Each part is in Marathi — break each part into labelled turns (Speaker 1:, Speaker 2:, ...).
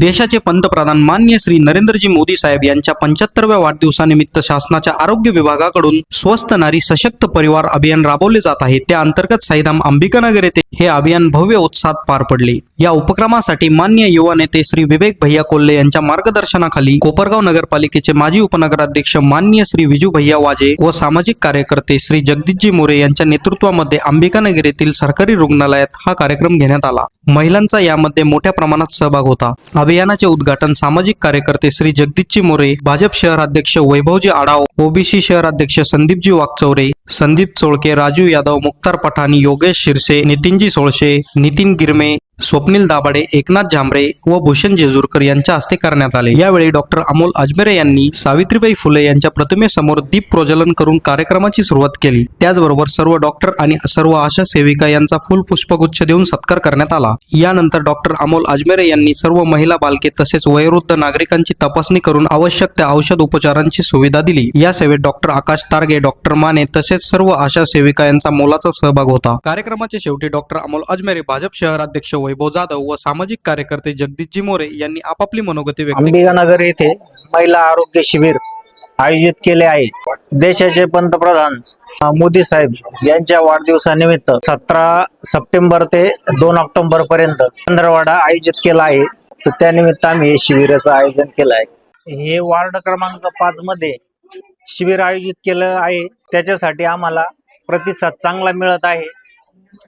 Speaker 1: देशाचे पंतप्रधान मान्य श्री नरेंद्रजी मोदी साहेब यांच्या पंच्याहत्तरव्या वाढदिवसानिमित्त शासनाच्या आरोग्य विभागाकडून स्वस्त नारी सशक्त परिवार अभियान राबवले जात आहे. त्या अंतर्गत साईधाम अंबिकानगर येथे हे अभियान भव्य उत्साहात पार पडले. या उपक्रमासाठी मान्य युवा नेते श्री विवेक भैया कोल्हे यांच्या मार्गदर्शनाखाली कोपरगाव नगरपालिकेचे माजी उपनगराध्यक्ष मान्य श्री विजू भैया वाजे व सामाजिक कार्यकर्ते श्री जगदीशजी मोरे यांच्या नेतृत्वामध्ये अंबिकानगर येथील सरकारी रुग्णालयात हा कार्यक्रम घेण्यात आला. महिलांचा यामध्ये मोठ्या प्रमाणात सहभाग होता. अभियानाचे उद्घाटन सामाजिक कार्यकर्ते श्री जगदीशजी मोरे भाजप शहराध्यक्ष वैभवजी आडाव ओबीसी शहराध्यक्ष संदीपजी वाकचौरे संदीप चोळके राजू यादव मुक्तार पठाणी योगेश शिरसे नितीनजी सोळशे नितीन गिरमे स्वप्नील दाभाडे एकनाथ झांबरे व भूषण जेजूरकर यांच्या हस्ते करण्यात आले. यावेळी डॉक्टर अमोल अजमेरे यांनी सावित्रीबाई फुले यांच्या प्रतिमेसमोर दीप प्रज्वलन करून कार्यक्रमाची सुरुवात केली. त्याचबरोबर सर्व डॉक्टर आणि सर्व आशा सेविका यांचा फुल पुष्पगुच्छ देऊन सत्कार करण्यात आला. यानंतर डॉक्टर अमोल अजमेरे यांनी सर्व महिला बालके तसेच वयोवृद्ध नागरिकांची तपासणी करून आवश्यक त्या औषध उपचारांची सुविधा दिली. या सेवेत डॉक्टर आकाश तारगे डॉक्टर माने तसेच सर्व आशा सेविका यांचा मोलाचा सहभाग होता. कार्यक्रमाच्या शेवटी डॉक्टर अमोल अजमेरे भाजप शहराध्यक्ष वैभव जाधव व सामाजिक कार्यकर्ते जगदीशजी मोरे यांनी आपापली मनोगती व्यक्त केली.
Speaker 2: अंबिकानगर येथे महिला आरोग्य शिबिर आयोजित केले आहे. देशाचे पंतप्रधान मोदी साहेब यांच्या वाढदिवसानिमित्त सतरा सप्टेंबर ते दोन ऑक्टोबर पर्यंत चंद्रवाडा आयोजित केला आहे. तर त्यानिमित्त आम्ही हे शिबिराचं आयोजन केलं आहे. हे वार्ड क्रमांक पाच मध्ये शिबिर आयोजित केलं आहे. त्याच्यासाठी आम्हाला प्रतिसाद चांगला मिळत आहे.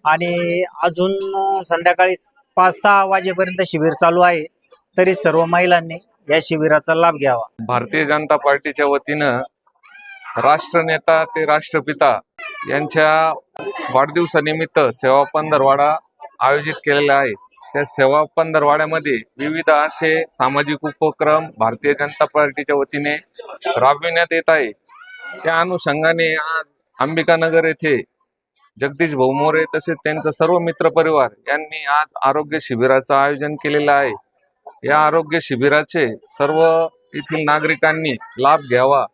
Speaker 2: आणि अजून संध्याकाळी पाच सहा वाजेपर्यंत शिबिर चालू आहे. तरी सर्व महिलांनी या शिबिराचा लाभ घ्यावा.
Speaker 3: भारतीय जनता पार्टीच्या वतीनं राष्ट्रनेता ते राष्ट्रपिता यांच्या वाढदिवसानिमित्त सेवा पंधरवाडा आयोजित केलेला आहे त्या सेवा पंधरवाड्यामध्ये विविध असे सामाजिक उपक्रम भारतीय जनता पार्टीच्या वतीने राबविण्यात येत आहे. त्या अनुषंगाने आज अंबिकानगर येथे जगदीश भाऊ तसेच त्यांचा सर्व मित्रपरिवार यांनी आज आरोग्य शिबिराचं आयोजन केलेलं आहे. या आरोग्य शिबिराचे सर्व येथील नागरिकांनी लाभ घ्यावा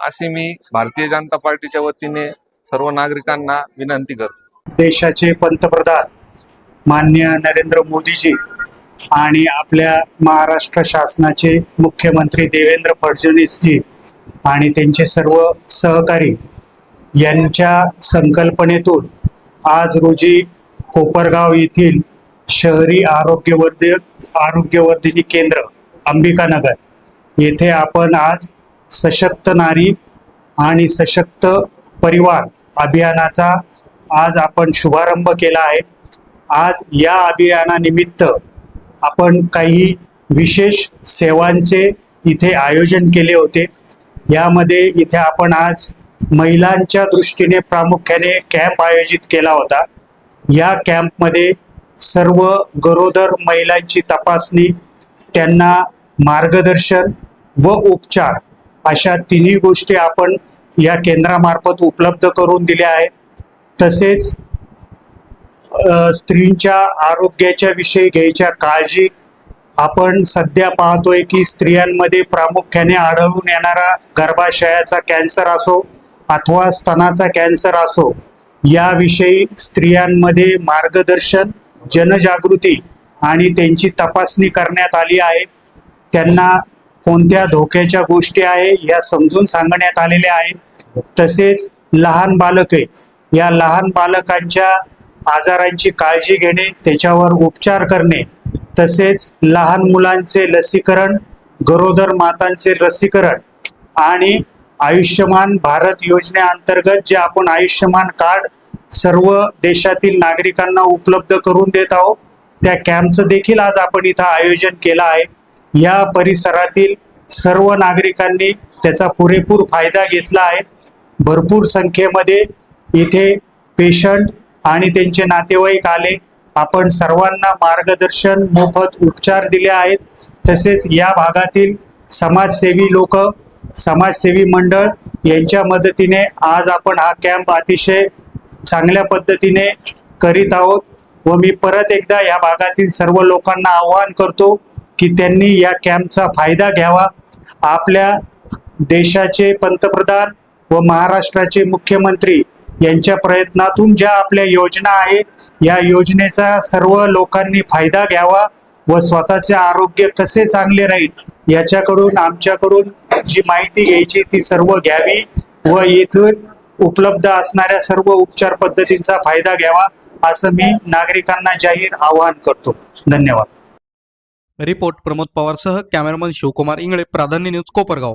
Speaker 3: अशी मी भारतीय जनता पार्टीच्या वतीने सर्व नागरिकांना विनंती करतो.
Speaker 4: देशाचे पंतप्रधान मान्य नरेंद्र मोदीजी आणि आपल्या महाराष्ट्र शासनाचे मुख्यमंत्री देवेंद्र फडणवीसजी आणि त्यांचे सर्व सहकारी यांच्या संकल्पनेतून आज रोजी कोपरगाव येथील शहरी आरोग्यवर्धी आरोग्यवर्धिनी केंद्र अंबिकानगर येथे आपण आज सशक्त नारी आणि सशक्त परिवार अभियानाचा आज आपण शुभारंभ केला आहे. आज या अभियानानिमित्त आपण काही विशेष सेवांचे इथे आयोजन केले होते. यामध्ये इथे आपण आज महिलांच्या दृष्टीने प्रामुख्याने कॅम्प आयोजित केला होता. या कॅम्पमध्ये सर्व गरोदर महिलांची तपासणी त्यांना मार्गदर्शन व उपचार अशा तिन्ही गोष्टी आपण या केंद्रामार्फत उपलब्ध करून दिल्या आहेत. तसेच स्त्रींच्या आरोग्याच्या विषयी घ्यायच्या काळजी आपण सध्या पाहतोय की स्त्रियांमध्ये प्रामुख्याने आढळून येणारा गर्भाशयाचा कॅन्सर असो अथवा स्तनाचा कॅन्सर असो याविषयी स्त्रियांमध्ये मार्गदर्शन जनजागृती आणि त्यांची तपासणी करण्यात आली आहे. त्यांना कोणत्या धोक्याच्या गोष्टी आहे या समजून सांगण्यात आलेल्या आहेत. तसेच लहान बालके या लहान बालकांच्या आजारांची काळजी घेणे त्याच्यावर उपचार करणे. तसेच लहान मुलांचे लसीकरण गरोदर मातांचे लसीकरण आणि आयुष्यमान भारत योजनेअंतर्गत जे आपण आयुष्यमान कार्ड सर्व देशातील नागरिकांना उपलब्ध करून देत आहोत त्या कॅम्पचं देखील आज आपण इथं आयोजन केलं आहे. या परिसरातील सर्व नागरिकांनी त्याचा पुरेपूर फायदा घेतला आहे. भरपूर संख्येमध्ये इथे पेशंट आणि त्यांचे नातेवाईक आले. आपण सर्वांना मार्गदर्शन मोफत उपचार दिले आहेत. तसेच या भागातील समाजसेवी लोक समाजसेवी मंडळ यांच्या मदतीने आज आपण हा कॅम्प अतिशय चांगल्या पद्धतीने करीत आहोत व मी परत एकदा या भागातील सर्व लोकांना आवाहन करतो की त्यांनी या कॅम्पचा फायदा घ्यावा. आपल्या देशाचे पंतप्रधान व महाराष्ट्राचे मुख्यमंत्री यांच्या प्रयत्नातून ज्या आपल्या योजना आहेत या योजनेचा सर्व लोकांनी फायदा घ्यावा व स्वतःचे आरोग्य कसे चांगले राहील याच्याकडून आमच्याकडून जी माहिती घ्यायची ती सर्व घ्यावी व येथून उपलब्ध असणाऱ्या सर्व उपचार पद्धतींचा फायदा घ्यावा असं मी नागरिकांना जाहीर आवाहन करतो. धन्यवाद.
Speaker 1: रिपोर्ट प्रमोद पवारसह कॅमेरामन शिवकुमार इंगळे प्राधान्य न्यूज कोपरगाव.